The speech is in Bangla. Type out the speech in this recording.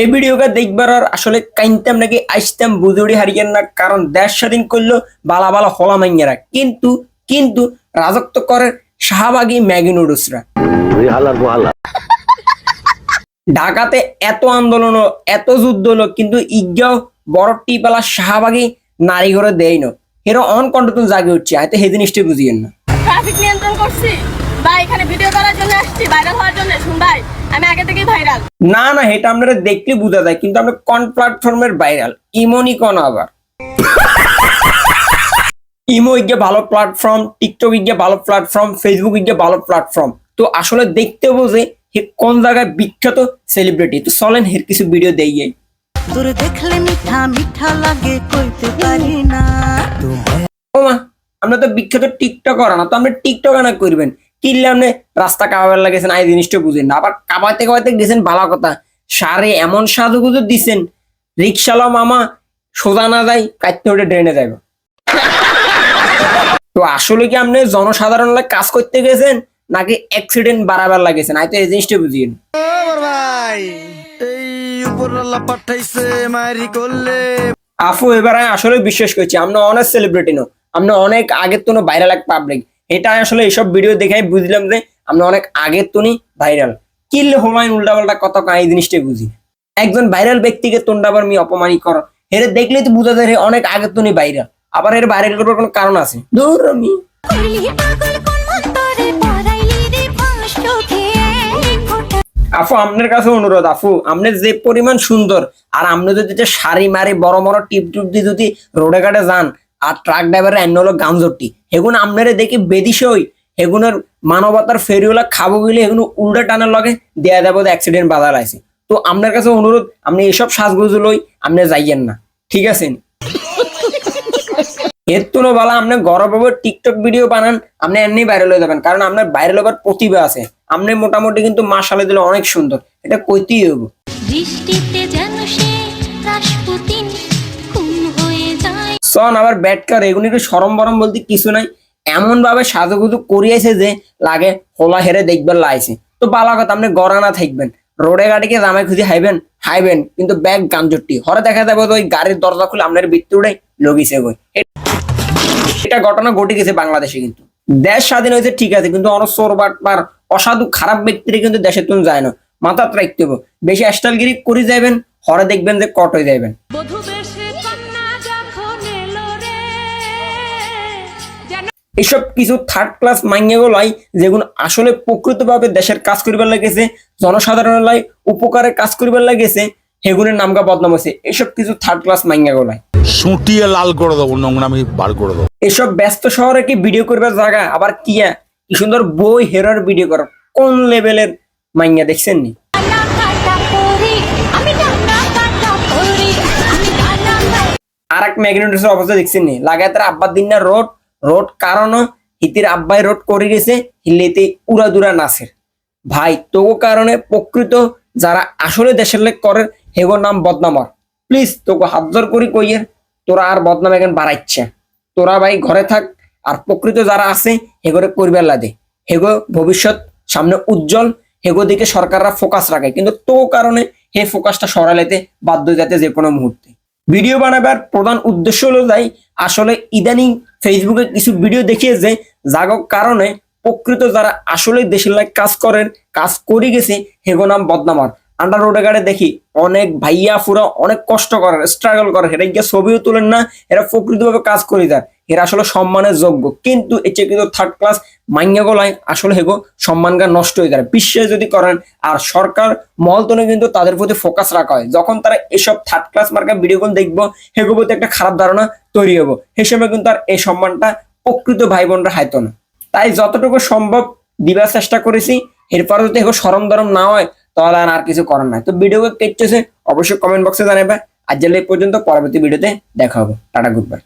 এই ভিডিওটা দেখবার আর আসলে কাইনতাম নাকি আইসতাম বুঝুড়ি হারিয়েন না কারণ দেশ স্বাধীন করল বালা বালা হলা মাইয়ারা কিন্তু কিন্তু রাজত্ব করে শাহবাগী ম্যাগি নুডলসরা। ঢাকাতে এত আন্দোলন হলো, এত যুদ্ধ হলো কিন্তু ইজ্ঞাও বড় টিপালা শাহবাগী নারী ঘরে দেয় না। এরা অন কন্ট্রোল জাগে উঠছে হয়তো সেই জিনিসটা বুঝিয়েন না। ট্রাফিক নিয়ন্ত্রণ করছি। ভাই এখানে ভিডিও করার জন্য আসছি ভাইরাল হওয়ার জন্য শুন ভাই। আমি আগে থেকেই ভাইরাল না না এটা আপনারা দেখলে বোঝা যায় কিন্তু আমরা কোন প্ল্যাটফর্মের ভাইরাল ইমনই কোন আবার? ইমো গিয়ে ভালো প্ল্যাটফর্ম টিকটক গিয়ে ভালো প্ল্যাটফর্ম ফেসবুক গিয়ে ভালো প্ল্যাটফর্ম তো আসলে দেখতে বোঝে হে কোন জায়গায় বিখ্যাত সেলিব্রিটি তো চলেন হের কিছু ভিডিও দেই যাই। তোর দেখলে মিঠা মিঠা লাগে কইতে পারি না। তোমায় ও মা আমরা তো বিখ্যাত টিকটক করা না তো আমরা টিকটক না করবেন? কিনলে আপনি রাস্তা কাবাবার লাগেছেন এই জিনিসটা বুঝেন না। আবার কাবাইতে কাবাইতে গেছেন ভালো কথা। সারে এমন সাজুগুজু দিছেন রিক্সালা মামা সোজা না যাই কাটতে উঠে ড্রেনে যাইব। তো আসলে কি আপনি জনসাধারণ কাজ করতে গেছেন নাকি অ্যাক্সিডেন্ট বাড়াবার লাগেছেন? আই তো এই জিনিসটা বুঝিয়েন। আফু এবার আমি আসলে বিশ্বাস করছি আমরা অনেক সেলিব্রিটি নো আমরা অনেক আগের তো ভাইরাল এক পাবলিক এটা আসলে এইসব ভিডিও দেখে বুঝলাম যে আমরা অনেক আগের তো ভাইরাল। কিনলে হোমাইন উল্টাপাল্টা কত এই জিনিসটাই বুঝি। একজন ভাইরাল ব্যক্তিকে তোন্ডাবার মি অপমানি করো হেরে দেখলেই তো বোঝা যায় অনেক আগের তো ভাইরাল। আবার এর ভাইরাল করার কোনো কারণ আছে? দূর আমি। আফু আপনার কাছে অনুরোধ আফু আপনি যে পরিমাণ সুন্দর, আর আপনি যদি শাড়ি মারি, বড় বড় টিপ টিপ দিয়ে যদি রোডে ঘাটে যান আর ট্রাক ড্রাইভারের এন্ন হলো গামজটি হেগুন আপনারে দেখি বেদিসই হেগুনের মানবতার ফেরিওলা খাব গেলে হেগুন উল্টা টানার লগে দেয়া দেবো অ্যাক্সিডেন্ট বাধা লাইছে তো আপনার কাছে অনুরোধ, আপনি এসব সাজগুজু লই আপনি যাইয়েন না। ঠিক আছে? এর তুলো বলা আপনি গরমভাবে টিকটক ভিডিও বানান, আপনি এমনি ভাইরাল হয়ে যাবেন। কারণ আপনার ভাইরাল হবার প্রতিভা আছে। আপনি মোটামুটি কিন্তু মাসালে দিলে অনেক সুন্দর। এটা কইতেই হব দৃষ্টিতে যেন সে সন আবার ব্যাটকার এগুলিকে সরম বরম বলতে কিছু নাই। এমন ভাবে সাজুগুজু করিয়েছে যে লাগে হোলা হেরে দেখবেন লাইছে। তো বালা কথা, আপনি গড়ানা থাকবেন। রোডে গাড়িকে জামাই খুঁজে হাইবেন? হাইবেন, কিন্তু ব্যাগ গাঞ্জটি হরে দেখা যাবে ওই গাড়ির দরজা খুলে আপনার ভিতরে লগিছে গই এটা ঘটনা ঘটে গেছে বাংলাদেশে কিন্তু। দেশ স্বাধীন হয়েছে, ঠিক আছে, কিন্তু অনেক চোর বাটপার অসাধু খারাপ ব্যক্তিরা কিন্তু দেশে তুমি যায় না। মাথা রাখতে হবে। বেশি অ্যাস্টালগিরি করে যাবেন হরে দেখবেন যে কট হয়ে যাবেন এসব কিছু থার্ড ক্লাস মাইঙ্গাগুলাই যেগুলো আসলে প্রকৃতভাবে দেশের কাজ করিবার লাগেছে জনসাধারণের লাই উপকারে কাজ করিবার লাগেছে সেগুলোর নামকা বদনাম হয়েছে এসব কিছু থার্ড ক্লাস মাইঙ্গাগুলাই সুটিয়ে লাল করে দেবো নোংরামি বার করে দেবো। এসব ব্যস্ত শহরে কি ভিডিও করবার জায়গা? আবার কিয়া কি সুন্দর বই হেরার ভিডিও কর কোন লেভেলের মাইঙ্গা দেখছেন নি? আর এক ম্যাগনেটিসের অবস্থা দেখছেন নি? লাগায় তার আব্বার দিন না রোড রোড কারণও হিতির আব্বাই রোড করে গেছে হিলেতে উড়াদুরা নাচের ভাই তোগো কারণে প্রকৃত যারা আসলে দেশের লেখ করে হেগোর নাম বদনামর। প্লিজ তোকে হাত জোর করি কইয়ের, তোরা আর বদনাম এখন বাড়াইচ্ছে। তোরা ভাই ঘরে থাক, আর প্রকৃত যারা আছে, হেগোরে করবার লাগে। হেগো ভবিষ্যৎ সামনে উজ্জ্বল, হেগো দিকে সরকাররা ফোকাস রাখে। কিন্তু তো কারণে হে ফোকাসটা সরালেতে বাধ্য যাতে যে কোনো মুহূর্তে। ভিডিও বানাবার প্রধান উদ্দেশ্য হলো যাই, আসলে ইদানিং ফেসবুকে কিছু ভিডিও দেখিয়েছে যাগ কারণে প্রকৃত যারা আসলে দেশের লাইক কাজ করেন, কাজ করে গেছে, হেগো নাম বদনামার। আন্ডার রোডে গাড়ে দেখি, অনেক ভাইয়া ফুরা অনেক কষ্ট করে স্ট্রাগল করে এটা গিয়ে ছবিও তোলেন না, এরা প্রকৃতভাবে কাজ করে দেয় এরা আসলে সম্মানের যোগ্য। কিন্তু এতে কিন্তু থার্ড ক্লাস মাইঙ্গা গলায় আসলে হেগো সম্মানগা নষ্ট হয়ে যায় বিশ্বাস যদি করেন, আর সরকার মহলতনে কিন্তু তাদের প্রতি ফোকাস রাখা হয়। যখন তারা এসব থার্ড ক্লাস মার্কা ভিডিওগুলো দেখব, হেগো প্রতি একটা খারাপ ধারণা তৈরি হব। হিসেবে কিন্তু আর এই সম্মানটা প্রকৃত ভাই বোনরা হাইতো না। তাই যতটুকু সম্ভব দিবার চেষ্টা করেছি। এরপরে যদি এগো সরম দরম না হয়, তাহলে আর আর কিছু করার নাই। তো ভিডিও কেটেছে অবশ্যই কমেন্ট বক্সে জানাবে আজ এই পর্যন্ত, পরবর্তী ভিডিওতে দেখা হবে। Tata good bye